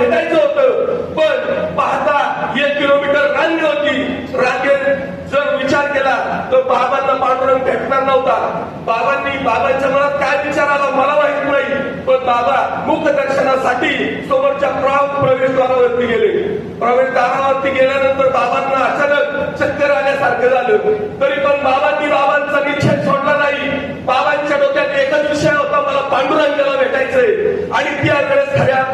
भेटायचं होतं. पण पाहता एक किलोमीटर रांग होती. रांगेत जर विचार केला तर बाबांना पांडुरंग भेटणार नव्हता. बाबांनी बाबांच्या मनात काय विचार आला मला माहीत नाही. पण बाबा मुख दर्शनासाठी समोरच्या प्र- प्रवेशद्वारावरती गेले. प्रवेशद्वारावरती गेल्यानंतर बाबांना अचानक चक्कर आल्यासारखं झालं. तरी पण बाबांनी बाबांचा निश्चय सोडला नाही. बाबांच्या डोक्यात एकच विषय होता मला पांडुरंगाला भेटायचंय. आणि त्याकडे खऱ्या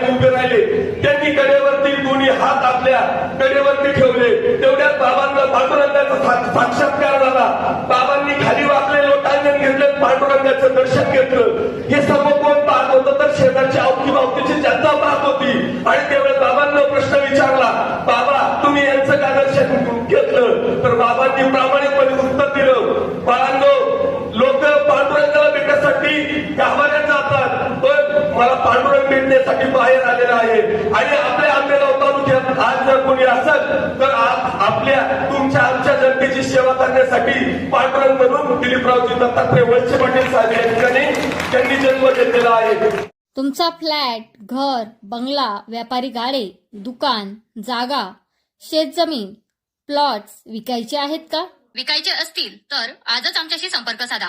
तिथं उभे राहिले. त्यांनी कडेवरती दोन्ही हात आपल्या कडेवरती ठेवले. तेवढ्यात बाबांचा पांडुरंगाचा साक्षात्कार झाला. बाबांनी खाली वाकले लोटांगण घेतले पांडुरंगाचं दर्शन घेतलं. हे सर्व कोण पाहत होतं? तर शेजारच्या अवती बावतीची जनता पाहत होती. आणि त्यावेळेस बाबांना प्रश्न विचारला बाबा तुम्ही यांचं का दर्शन घेतलं. तर बाबांनी मला पांडुरंग भेटण्यासाठी बाहेर आलेला आहे. आणि आपल्या आंबेगाव तालुक्यात आज जर कोणी असेल तर आज आपल्या तुमच्या आमच्या जनतेची सेवा करण्यासाठी पांडुरंग म्हणून दिलीपरावजी दत्तात्रय वळसे पाटील साहेब या ठिकाणी त्यांनी जन्म घेतलेला आहे. तुमचा फ्लॅट घर बंगला व्यापारी गाडे दुकान जागा शेतजमीन प्लॉट्स विकायचे आहेत का? विकायचे असतील तर आजच आमच्याशी संपर्क साधा.